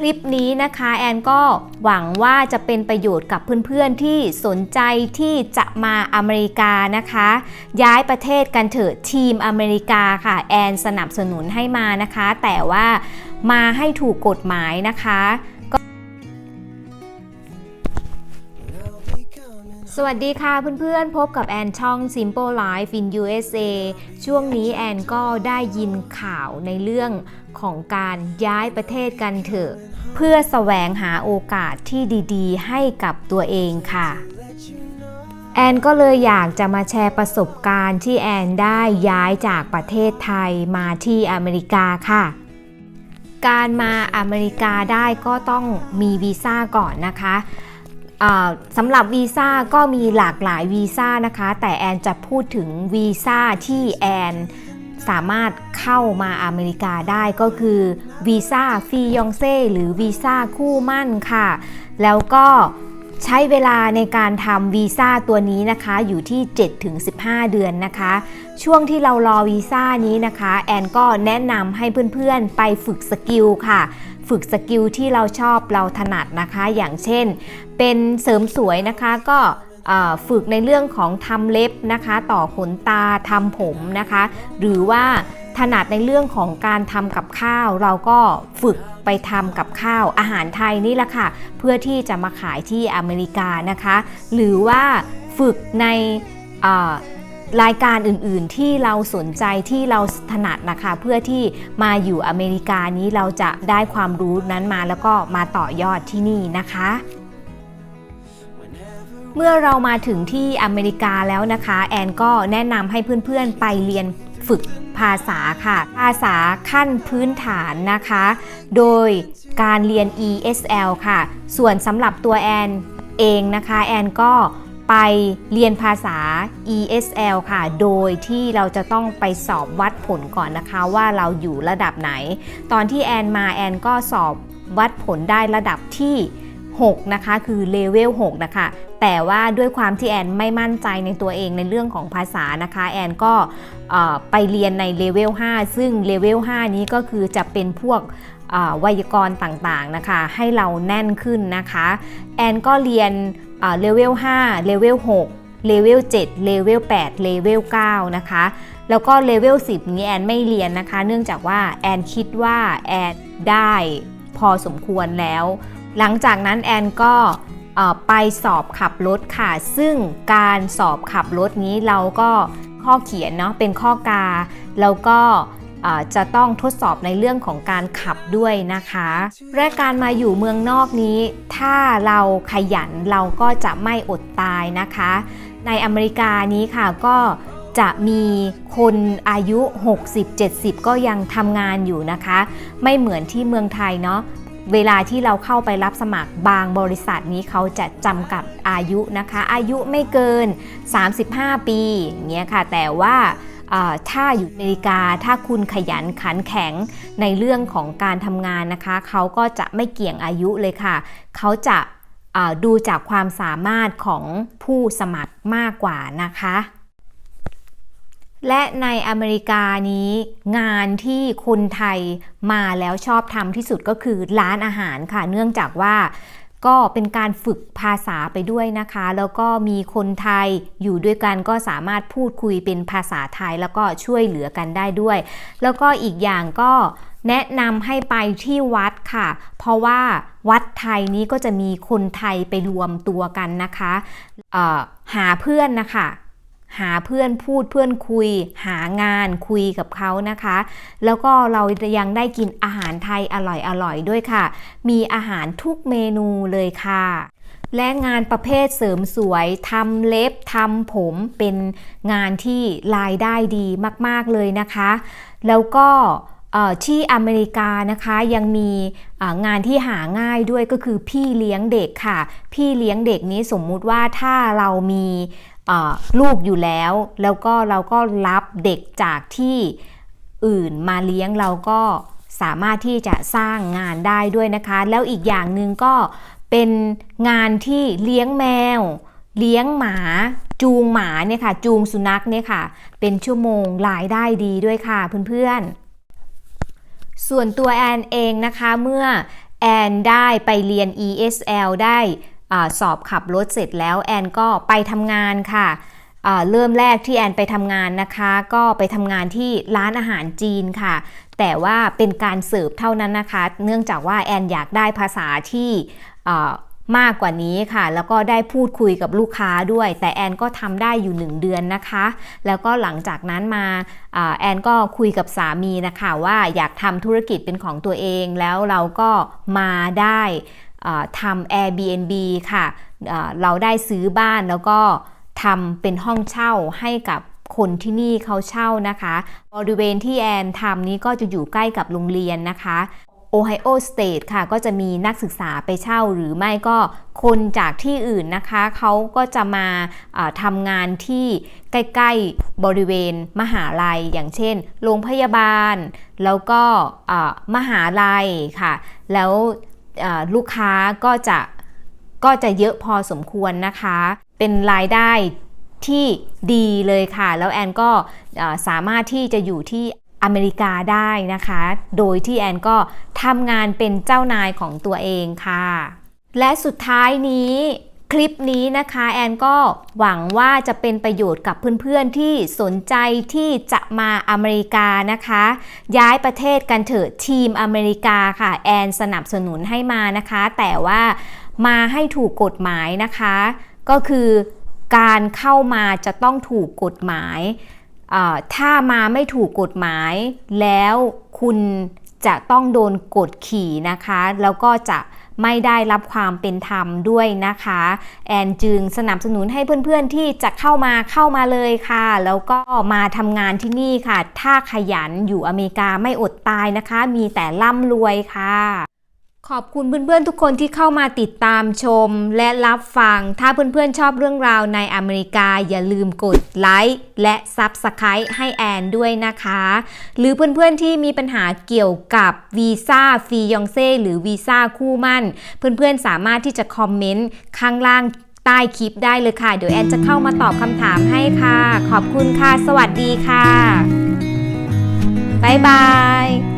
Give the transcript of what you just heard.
คลิปนี้นะคะแอนก็หวังว่าจะเป็นประโยชน์กับเพื่อนๆที่สนใจที่จะมาอเมริกานะคะ ย้ายประเทศกันเถอะทีมอเมริกาค่ะ แอนสนับสนุนให้มานะคะ แต่ว่ามาให้ถูกกฎหมายนะคะ สวัสดีค่ะเพื่อนๆ พบกับแอนช่อง Simple Life in USA ช่วงนี้แอนก็ได้ยินข่าวในเรื่องของการย้ายประเทศกันเถอะ เพื่อแสวงหาโอกาสที่ดีๆ ให้กับตัวเองค่ะ แอนก็เลยอยากจะมาแชร์ประสบการณ์ที่แอนได้ย้ายจากประเทศไทยมาที่อเมริกาค่ะการมาอเมริกาได้ก็ต้องมีวีซ่าก่อนนะคะ สำหรับวีซ่าก็มีหลากหลายวีซ่านะคะ แต่แอนจะพูดถึงวีซ่าที่แอนสามารถเข้ามาอเมริกาได้ก็คือวีซ่าฟียองเซ่หรือวีซ่าคู่มั่นค่ะ แล้วก็ ใช้เวลาในการทำวีซ่าตัวนี้นะคะอยู่ที่ 7-15 เดือนนะคะ ช่วงที่เรารอวีซ่านี้นะคะ แอนก็แนะนำให้เพื่อนๆไปฝึกสกิลค่ะ ฝึกสกิลที่เราชอบเราถนัดนะคะ อย่างเช่น เป็นเสริมสวยนะคะก็ฝึกในเรื่องของทำเล็บนะคะ ต่อขนตาทำผมนะคะ หรือว่า ถนัดในเรื่องของการทำกับข้าว เราก็ฝึกไปทำกับข้าวอาหารไทยนี่แหละค่ะ เพื่อที่จะมาขายที่อเมริกานะคะ หรือว่าฝึกในรายการอื่นๆที่เราสนใจที่เราถนัดนะคะ เพื่อที่มาอยู่อเมริกานี้เราจะได้ความรู้นั้นมาแล้วก็มาต่อยอดที่นี่นะคะเมื่อเรามาถึงที่อเมริกาแล้วนะคะ แอนก็แนะนำให้เพื่อนๆไปเรียน ฝึกภาษาค่ะ ภาษาขั้นพื้นฐานนะคะ โดยการเรียน ESL ค่ะ ส่วนสำหรับตัวแอนเองนะคะ แอนก็ไปเรียนภาษา ESL ค่ะ โดยที่เราจะต้องไปสอบวัดผลก่อนนะคะว่าเราอยู่ระดับไหน ตอนที่แอนมาแอนก็สอบวัดผลได้ระดับที่ 6 นะคะ คือเลเวล6นะคะ แต่ว่าด้วยความที่แอนไม่มั่นใจในตัวเองในเรื่องของภาษานะคะ แอนก็ไปเรียนในเลเวล5ซึ่งเลเวล5นี้ก็คือจะเป็นพวกไวยากรณ์ต่างๆนะคะ ให้เราแน่นขึ้นนะคะ แอนก็เรียนเลเวล5เลเวล6เลเวล7เลเวล8เลเวล9นะคะ แล้วก็เลเวล10 นี้แอนไม่เรียนนะคะ เนื่องจากว่าแอนคิดว่าแอนได้พอสมควรแล้ว หลังจากนั้นแอนก็ไปสอบขับรถค่ะ ซึ่งการสอบขับรถนี้เราก็ข้อเขียนเนาะเป็นข้อกา แล้วก็จะต้องทดสอบในเรื่องของการขับด้วยนะคะและการมาอยู่เมืองนอกนี้ ถ้าเราขยันเราก็จะไม่อดตายนะคะ ในอเมริกานี้ค่ะก็จะมีคนอายุ 60-70 ก็ยังทำงานอยู่นะคะ ไม่เหมือนที่เมืองไทยเนาะ เวลาที่เราเข้าไปรับสมัครบางบริษัทนี้เขาจะจำกัดอายุนะคะ อายุไม่เกิน 35 ปีอย่างเงี้ยค่ะ แต่ว่าถ้าอยู่อเมริกาถ้าคุณขยันขันแข็งในเรื่องของการทำงานนะคะ เขาก็จะไม่เกี่ยงอายุเลยค่ะ เขาจะดูจากความสามารถของผู้สมัครมากกว่านะคะ และในอเมริกานี้ งานที่คนไทยมาแล้วชอบทำที่สุดก็คือร้านอาหารค่ะ เนื่องจากว่าก็เป็นการฝึกภาษาไปด้วยนะคะ แล้วก็มีคนไทยอยู่ด้วยกันก็สามารถพูดคุยเป็นภาษาไทยแล้วก็ช่วยเหลือกันได้ด้วย แล้วก็อีกอย่างก็แนะนำให้ไปที่วัดค่ะ เพราะว่าวัดไทยนี้ก็จะมีคนไทยไปรวมตัวกันนะคะหาเพื่อนนะคะ หาเพื่อนพูดเพื่อนคุย หางานคุยกับเขานะคะ แล้วก็เรายังได้กินอาหารไทยอร่อยๆด้วยค่ะ มีอาหารทุกเมนูเลยค่ะและงานประเภทเสริมสวยทำเล็บทำผมเป็นงานที่รายได้ดีมาก ๆ เลยนะคะ แล้วก็ที่อเมริกานะคะยังมีงานที่หาง่ายด้วยก็คือพี่เลี้ยงเด็กค่ะ พี่เลี้ยงเด็กนี้สมมุติว่าถ้าเรามี ลูกอยู่แล้ว แล้วก็เราก็รับเด็กจากที่อื่นมาเลี้ยงเราก็สามารถที่จะสร้างงานได้ด้วยนะคะ แล้วอีกอย่างหนึ่งก็เป็นงานที่เลี้ยงแมว เลี้ยงหมา จูงหมาเนี่ยค่ะ จูงสุนัขเนี่ยค่ะ เป็นชั่วโมงรายได้ดีด้วยค่ะเพื่อนๆ ส่วนตัวแอนเองนะคะเมื่อแอนได้ไปเรียน ESL ได้ อสอบขับรถเสร็จแล้วแอนก็ไปทำงานค่ะเริ่มแรกที่แอนไปทำงานนะคะ ก็ไปทำงานที่ร้านอาหารจีนค่ะ แต่ว่าเป็นการเสิร์ฟเท่านั้นนะคะ เนื่องจากว่าแอนอยากได้ภาษาที่มากกว่านี้ค่ะ แล้วก็ได้พูดคุยกับลูกค้าด้วย แต่แอนก็ทำได้อยู่ 1 เดือนนะคะ แล้วก็หลังจากนั้นมาแอนก็คุยกับสามีนะคะว่าอยากทำธุรกิจเป็นของตัวเองแล้วเราก็มาได้ ทำ Airbnb ค่ะอ่าเราได้ซื้อบ้านแล้วก็ทำเป็นห้องเช่าให้กับคนที่นี่เขาเช่านะคะ บริเวณที่แอนทำนี้ก็จะอยู่ใกล้กับโรงเรียนนะคะโอไฮโอสเตทค่ะก็จะมีนักศึกษาไปเช่าหรือไม่ก็คนจากที่อื่นนะคะ เขาก็จะมาอ่าทำงานที่ใกล้ ๆ บริเวณมหาลัย อย่างเช่น โรงพยาบาล แล้วก็มหาลัยค่ะ แล้ว ลูกค้าก็จะก็จะเยอะพอสมควรนะคะ เป็นรายได้ที่ดีเลยค่ะ แล้วแอนก็สามารถที่จะอยู่ที่อเมริกาได้นะคะ โดยที่แอนก็ทำงานเป็นเจ้านายของตัวเองค่ะ และสุดท้ายนี้ คลิปนี้นะคะแอนก็หวังว่าจะเป็นประโยชน์กับเพื่อนๆที่สนใจที่จะมาอเมริกานะคะ ย้ายประเทศกันเถอะทีมอเมริกาค่ะ แอนสนับสนุนให้มานะคะ แต่ว่ามาให้ถูกกฎหมายนะคะ ก็คือการเข้ามาจะต้องถูกกฎหมาย ถ้ามาไม่ถูกกฎหมาย แล้วคุณจะต้องโดนกดขี่นะคะ แล้วก็จะ ไม่ได้รับความเป็นธรรมด้วยนะคะ แอนจึงสนับสนุนให้เพื่อนๆที่จะเข้ามาเข้ามาเลยค่ะ แล้วก็มาทำงานที่นี่ค่ะ ถ้าขยันอยู่อเมริกาไม่อดตายนะคะ มีแต่ร่ำรวยค่ะ ขอบคุณเพื่อนๆทุกคนที่เข้ามาติดตามชมและรับฟัง ถ้าเพื่อนๆชอบเรื่องราวในอเมริกาอย่าลืมกดไลค์และ Subscribe ให้แอนด้วยนะคะ หรือเพื่อนๆที่มีปัญหาเกี่ยวกับวีซ่าฟรียองเซ่หรือวีซ่าคู่มั่น เพื่อนๆสามารถที่จะคอมเมนต์ข้างล่างใต้คลิปได้เลยค่ะ เดี๋ยวแอนจะเข้ามาตอบคำถามให้ค่ะ ขอบคุณค่ะ สวัสดีค่ะ บ๊ายบาย